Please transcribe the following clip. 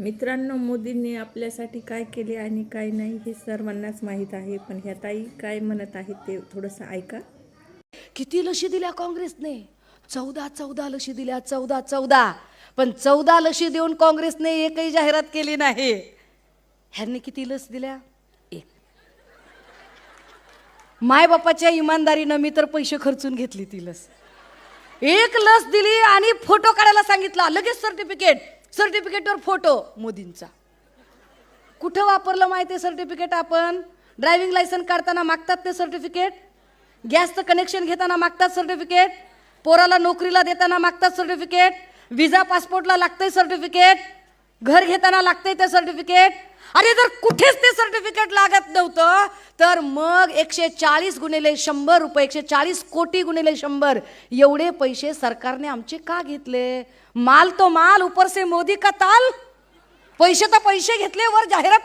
मित्रांनो मोदींनी आपल्यासाठी काय केले आणि काय नाही हे सर्वांनाच माहीत आहे पण ह्या ताई काय म्हणत आहेत ते थोडंसं ऐका. किती लशी दिल्या काँग्रेसने? चौदा चौदा लशी दिल्या चौदा चौदा. पण चौदा लशी देऊन काँग्रेसने एकही जाहिरात केली नाही. ह्यांनी किती लस दिल्या? एक. मायबापाच्या इमानदारीनं मी तर पैसे खर्चून घेतली ती लस. एक लस दिली आणि फोटो काढायला सांगितला लगेच सर्टिफिकेट. सर्टिफिकेटवर फोटो मोदींचा. कुठं वापरलं माहिती आहे सर्टिफिकेट आपण? ड्रायव्हिंग लायसन काढताना मागतात ते सर्टिफिकेट गॅसचं कनेक्शन घेताना मागतात सर्टिफिकेट पोराला नोकरीला देताना मागतात सर्टिफिकेट विजा पासपोर्टला लागतंय सर्टिफिकेट घर घेताना लागतंय ते सर्टिफिकेट अरे जर कुठेच ते सर्टिफिकेट लागत नव्हतं तर मग एकशे चाळीस गुणिले शंभर रुपये एकशे चाळीस कोटी गुणिले शंभर एवढे पैसे सरकारने आमचे का घेतले? माल तो माल उपरसे मोदी का ताल? पैसे तर पैसे घेतले वर जाहिरात